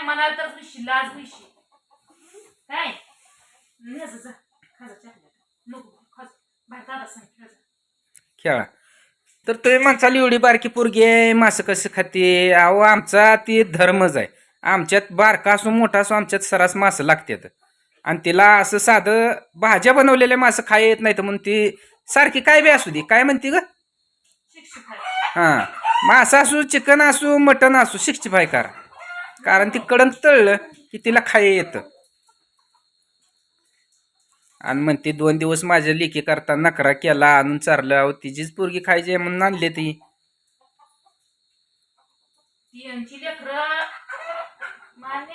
नाही म्हणाल तर विशी लाज विशी काय? ने जा जा. खाजा चॉकलेट. नको खाज बाहेर दादा सांग खेळ जा. खेळा. तर तुम्ही म्हणसाल एवढी बारकी पोरगी आहे मासं कसं खाते? अहो आमचा ती धर्मच आहे. आमच्यात बारका असो मोठा असो आमच्यात सरास मासं लागतात. आणि तिला असं साधं भाज्या बनवलेल्या मासं खाय येत नाही तर म्हणून ती सारखी काय बी असू दे. काय म्हणते ग? शिक्षक आहे. हां. मासं असू चिकन असू मटन असू सिक्स्टी फाय करा कारण ती कडण तळलं की तिला खाय येतं. आणि म्हणते दोन दिवस माझ्या लेखी करता नकरा केला आणून चारलं. अहो तिचीच पोरगी खायची म्हणून आणले ती.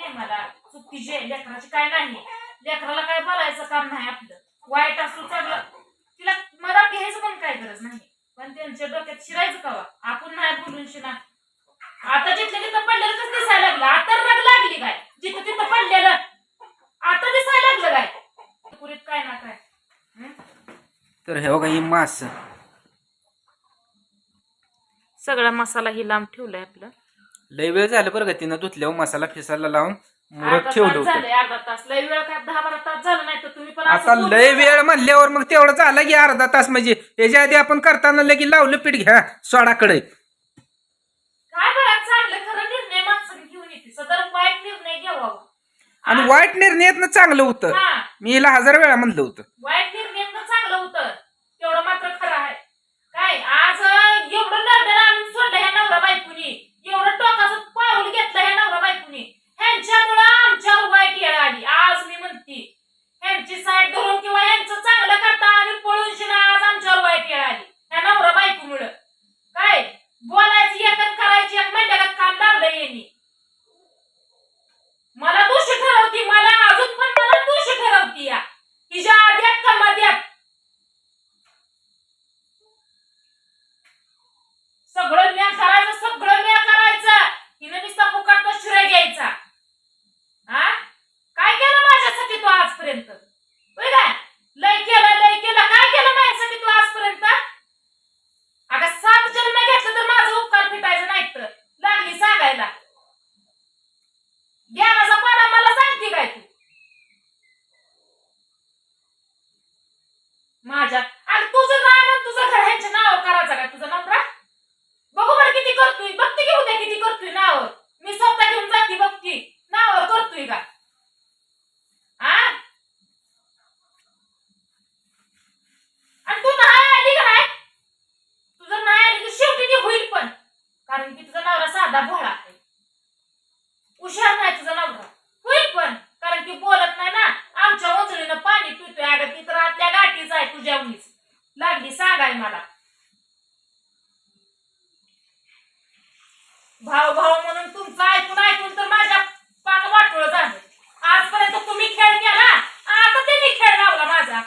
मला. चुकीची लेकराची काय नाही लेकराला काय बोलायचं काम नाही आपलं. वाईट असू चांगलं तिला मला घ्यायचं पण काय गरज नाही. पण त्यांच्या डोक्यात शिरायचं कवा? आपण नाही बोलून शिना आता जिथलं तिथं पडलेलं कसं दिसायला लागलं आता रग लागली काय जिथं तिथं पडलेलं आता दिसायला लागलं काय पुरीत काय ना काय. हं? तर हे बघा ही मास. सगळा मसाला ही लांब ठेवलाय आपलं. लय वेळ झालं बरं का तिनं धुतल्यावर मसाला फिसायला लावून मुरत अर्धा ठेवलं तास होतं. अर्धा तास. लय वेळ काय दहा बारा तास झाला नाही तर तुम्ही पण असं आता बोलू लय नका. वेळ म्हणल्यावर मग तेवढं झालं की अर्धा तास. म्हणजे त्याच्या आधी आपण करताना लगे लावलं पीठ घ्या सोडाकडे काय बघा चांगलं खरं निर्णय माणसं घेऊन येते सदर वाईट निर्णय घ्यावा आणि वाईट निर्णयातनं चांगलं होतं. हा. मी हिला हजार वेळा म्हणलं होतं. वाईट निर्णयातनं चांगलं होतं तेवढं मात्र खरं आहे काय आज अं, एवढं लढलं आणून सोडलं ह्या नवरा बायकोनी एवढं टोकाचं पाऊल घेतलं ह्या नवरा बायकोनी ह्यांच्यामुळं आमच्यावर वाईट येळ आली आज मी म्हणते ह्यांची साईड धरून किंवा ह्यांचं चांगलं करता आणि पळून शिना आज आमच्यावर वाईट येळ आली ह्या नवरा बायकोमुळं काय बोलायची एक आणि करायची एक मंडळात काम लावलं यांनी मला दोषी ठरवती मला अजून पण मला दोषी ठरवती या हिच्या आद्यात का मध्यात सगळं म्या करायचं सगळं म्या करायचं हिने नुसता फुकटचा श्रेय घ्यायचा हा काय केलं माझ्यासाठी तू आजपर्यंत होय काय लय केलं लय केलं काय केलं माझ्यासाठी तू आजपर्यंत अगं सात जन्म घेतलं तर माझं उपकार फिटायचं नाही तर लागली सांगायला ज्ञानाचा पाडा मला सांगते काय तू माझ्या आणि तुझं नाव आणि तुझं घर ह्यांच्या नाव करायचं काय तुझं नवरा बघू बरं किती करतोय बघते घेऊ द्या किती करतोय नाव मी स्वतः घेऊन जाते बघती नावावर करतोय का आ आणि तू नाही आली का नाही तू जर नाही आली तर शेवटी ती होईल पण कारण की तुझा नवरा साधा भोळा आहे हुशार नाही तुझा नवरा होईल पण कारण की बोलत नाही ना आमच्या ओंजळीनं पाणी पितोय अगं ती तर आपल्या गाठीच आहे तुझ्या उनीच लागली सांगाय मला भाऊ भाऊ म्हणून तुमचं ऐकून ऐकून तर माझ्या पाक वाटोळ झालं आजपर्यंत तुम्ही खेळ केला आता त्यांनी खेळ लावला माझा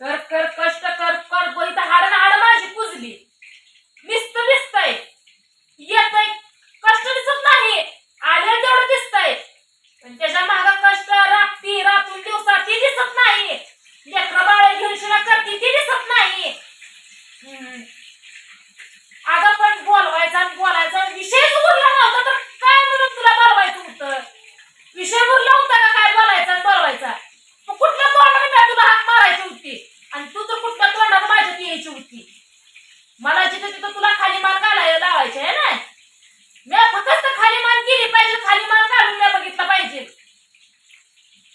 कर कर कष्ट कर कर बोल तर हाड हाड माझी पुजली नुसतं दिसतंय येतंय कष्ट दिसत नाही आले तेवढं दिसतंय पण त्याच्या माग कष्ट राबती राबून दिवसात ती दिसत नाही लेकरं बाळ घेऊन शिना करते ती दिसत नाही हम्म. अगं पण बोलवायचा आणि बोलायचा विषयच उरला नव्हता तर काय म्हणून तुला बोलवायचं होतं विषय उरला होता का काय बोलायचा आणि बोलवायचा तू कुठल्या तोंडाने काय तुला हाक मारायची होती आणि तू तर कुठल्या तोंडाने माझ्यात यायची होती मला जिथं तिथं तुला खाली मान घालायला लावायचे आहे ना मी फक्त खाली मान केली पाहिजे खाली मान घालून मी बघितलं पाहिजे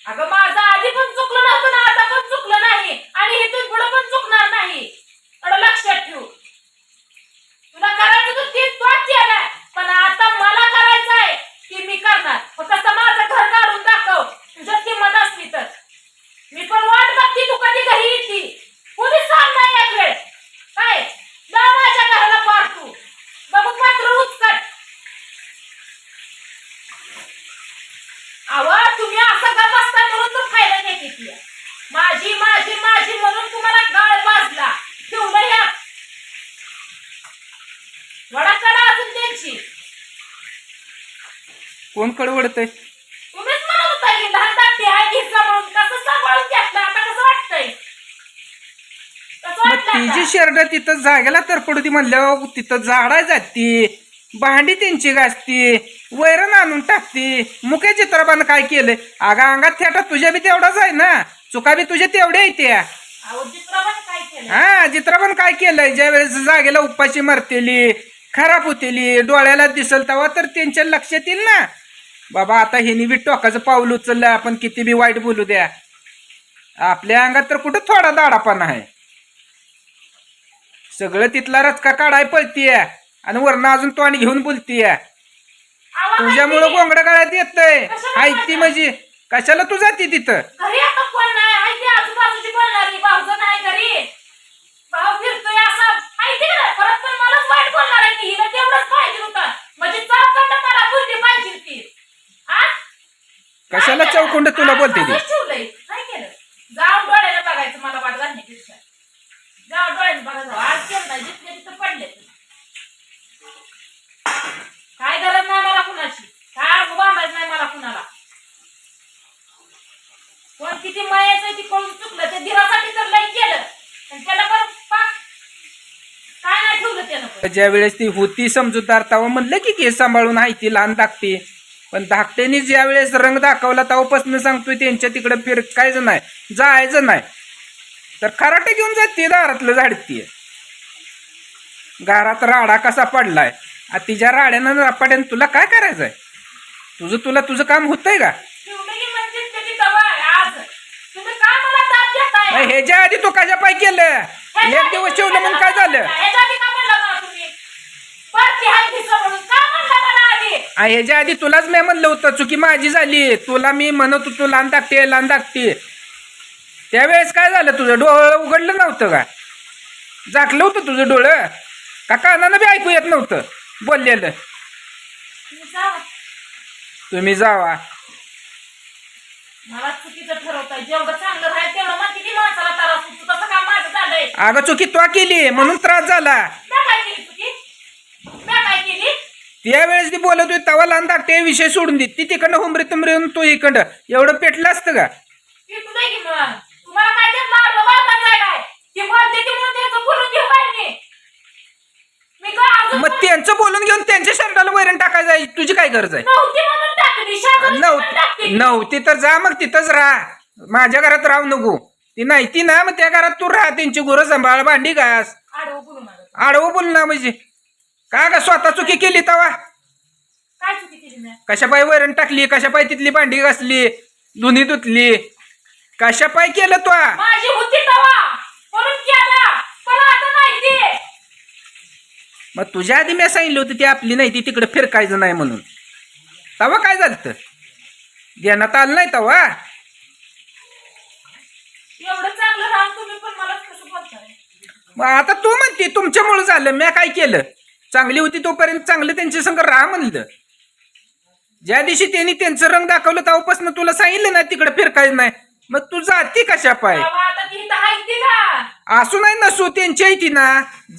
अगं माझं आधी पण चुकलं नव्हतं ना आता पण चुकलं नाही आणि इथून पुढे पण चुकणार नाही एवढं लक्षात ठेव तुला करायचं तर ते तोच केलाय पण आता मला करायचं आहे की मी करणार फक्त माझं घर काढून दाखव तुझ्यात किंमत असली तर मी पण वाट बघते तू कधी घरी येते कोणी सांग नाही एक वेळ काय जा माझ्या घराला पार तू बघू पात्र उचकट अव तुम्ही असं का बसता म्हणून तर फायदा घेते ती माझी माझी माझी म्हणून तुम्हाला गाळ बाजला ठेवलं ह्या वडा कडा कोण कडवडतंय? तुम्हीच म्हणत होता की लहान धाकटी आहे घेतला म्हणून. कसं सांभाळून घेतलं आता कसं वाटतंय? कसं वाटलं तिची शर्ट तिथं जागेला तर पडू ती म्हणल्यावर तिथं झाडा जाती भांडी त्यांची घासती वैरण आणून टाकती. मुख्य चित्रपानं काय केलंय? अगा अंगात थेटा तुझ्या बी तेवढाच आहे ना? चुका बी तुझ्या तेवढ्या येत्या अहो चित्रपट काय केलं हा चित्रपण काय केलंय? ज्या वेळेस जागेला उपाशी मरतेली खराब होतेली डोळ्याला दिसल तेव्हा तर त्यांच्या लक्षात येईल ना. बाबा आता हेनी बी टोकाचं पाऊल उचललं. आपण किती बी वाईट बोलू द्या. आपल्या अंगात तर कुठं थोडा दाडापणा आहे. सगळं तिथला रचका काढाय पळतीय. आणि वरनं अजून तोंड घेऊन बोलतीय. तुझ्यामुळं गोंगड गळ्यात येतंय. कशाला हाय ती म्हणजे कशाला तू जाती तिथं कोण नाही आहे ती आजूबाजूची बोलणारी भाऊजं नाही घरी भाऊ फिरतोय असं आहे ते ना परत पण मलाच वाईट बोलणार आहे ती हिला तेवढंच पाहिजे होतं म्हणजे चौकंड मला बुद्धी पाहिजे ती हा? कशाला नाही केलं. चौकंड तुला बोलते ती? तसंच ठेवलंय. नाही? केलं जाऊन डोळ्याला बघायचं मला वाट घालण्यापेक्षा जाऊन डोळ्याला बघायचं. आज केलं नाही जिथले तिथं पडले. काय गरज नाही मला कुणाची? काय बांधायचं नाही मला कुणाला? कोण किती मायाचं ती कळून चुकलं. ते दिरासाठी तर लई केलं. आणि त्याला पाक काय नाही ठेवलं त्यानं पण. ज्या वेळेस ती होती समजूतदार तेव्हा म्हणलं की केस सांभाळून आहे ती लहान धाकटी पण धाकट्याने ज्या वेळेस रंग दाखवला तेव्हापासून सांगतोय त्यांच्या तिकडे फिरकायचं नाही जायचं नाही. तर खराटे घेऊन जाते दारातलं झाडतीये घरात राडा कसा पडलाय? आ तिच्या राड्यानं रापाड्यानं तुला काय करायचंय? तुझं तुला तुझं काम होतंय का? ह्याच्या आधी तू कशा पाय केलं? एक दिवस ठेवलं म्हणून काय झालं? आ, ह्याच्या आधी तुलाच मी म्हणलं होतं चुकी माझी झाली. तुला मी म्हणत होतो लहान धाकटे लहान धाकटे. त्यावेळेस काय झालं तुझं डोळं उघडलं नव्हतं का? झाकलं होतं तुझं डोळं? का कानानं बी ऐकू येत नव्हतं? बोललेलं. तुम्ही जावा. अगं चुकी तो केली म्हणून त्रास झाला मी काय केली चुकी मी काय केली त्यावेळेस ती बोलत होती तवा लहान धाकटे विषय सोडून दे. ती तिकडनं हुमरी तुमरी तो इकडं. एवढं पेटलं असतं का? मग त्याचं बोलून घेऊन त्यांच्या शर्टाला वैरण टाकायचं आहे. तुझी काय गरज आहे? नव्हती तर जा मग तिथंच राहा. माझ्या घरात राहू नको. ती नाही ती ना मग त्या घरात तू राहा. त्यांची गुरं सांभाळ भांडी घास. आडवं बोल ना म्हणजे. का ग स्वतः चुकी केली तवा? काय चुकी केली मी? कशा पाय वैरण टाकली कशा पाय तिथली भांडी घासली धुनी धुतली कशा पाय केलं तो माझी होती तवा. म्हणून केला. पण आता नाही ते. मग तुझ्या आधी मी सांगितलं होतं ती आपली नाही ती तिकडे फिरकायचं नाही म्हणून. तवा काय झालं देण्यात आलं नाही तवा? एवढं चांगलं राहून तुम्ही पण मला कसं बोलताय? मग आता तू म्हणते तुमच्यामुळे झालं मी काय केलं? चांगली होती तोपर्यंत चांगलं त्यांच्या संग राहा म्हणलं. ज्या दिवशी त्यांनी त्यांचं रंग दाखवलं तेव्हापासून तुला सांगितलं ना तिकडे फिरकायचं नाही. मग तू जाती कशा पाय? असू नाही नसू त्यांची आहे ती ना.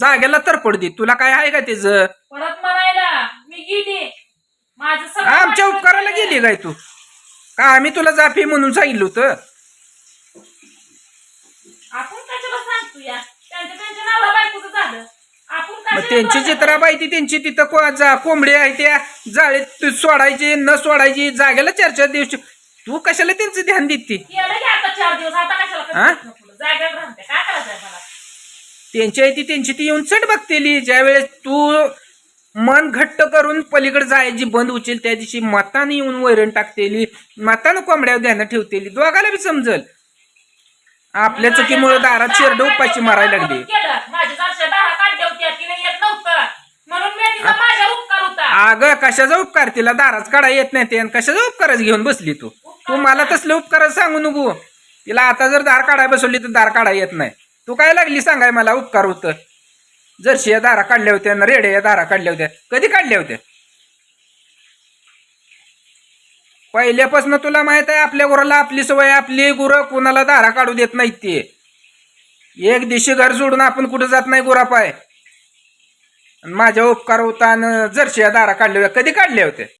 जागेला तर पडदी तुला काय आहे का त्याचं? आमच्या उपकाराला गेलं. गेली काय तू? का आम्ही तुला जाफी म्हणून सांगितलं होतं आपण कशाला सांगतो या त्यांच्या त्यांच्या नावला बायकोचं झालं आपण मग त्यांची? चित्राबाई ती त्यांची तिथं को- जा कोंबडी आहे त्या जाळीत सोडायची न सोडायची जागेला चार चार दिवशी तू कशाला त्यांचं ध्यान देते? केलं की आता चार दिवस आता कशाला हा? राहते काय मला? त्यांची आहे ती त्यांची ती येऊन चढ बघतेली. ज्यावेळेस तू मन घट्ट करून पलीकडे जायची बंद उचल त्या दिवशी मताने येऊन वैरण टाकतेली मतानं कोंबड्यावर ध्यान ठेवतेली. दोघाला बी समजल. आपल्या चुकीमुळे दारात शेरड उपाची मारायला लागली. केलं दहा काढल्या होत्या तिने येत नव्हतं म्हणून मी तिचा माझ्या उपकार होता अगं कशाचा उपकार? तिला दाराच काढा येत नाही ते. आणि कशाचा उपकारच घेऊन बसली तू? तू मला तसले उपकार सांगू नको. तिला आता जर दार काढाय बसवली तर दार काढा येत नाही. तू काय लागली सांगाय मला उपकार होतं? जर्शी या दारा काढल्या होत्या ना रेड्या या दारा काढल्या होत्या. कधी काढल्या होत्या? पहिल्यापासून तुला माहीत आहे आपल्या गुराला आपली सवय आपली गुरं कुणाला दारा काढू देत नाहीत ते. एक दिवशी घर सोडून आपण कुठं जात नाही गुरापाय. आणि माझ्या उपकार होता आणि जर्शी या दारा काढल्या होत्या. कधी काढल्या होत्या?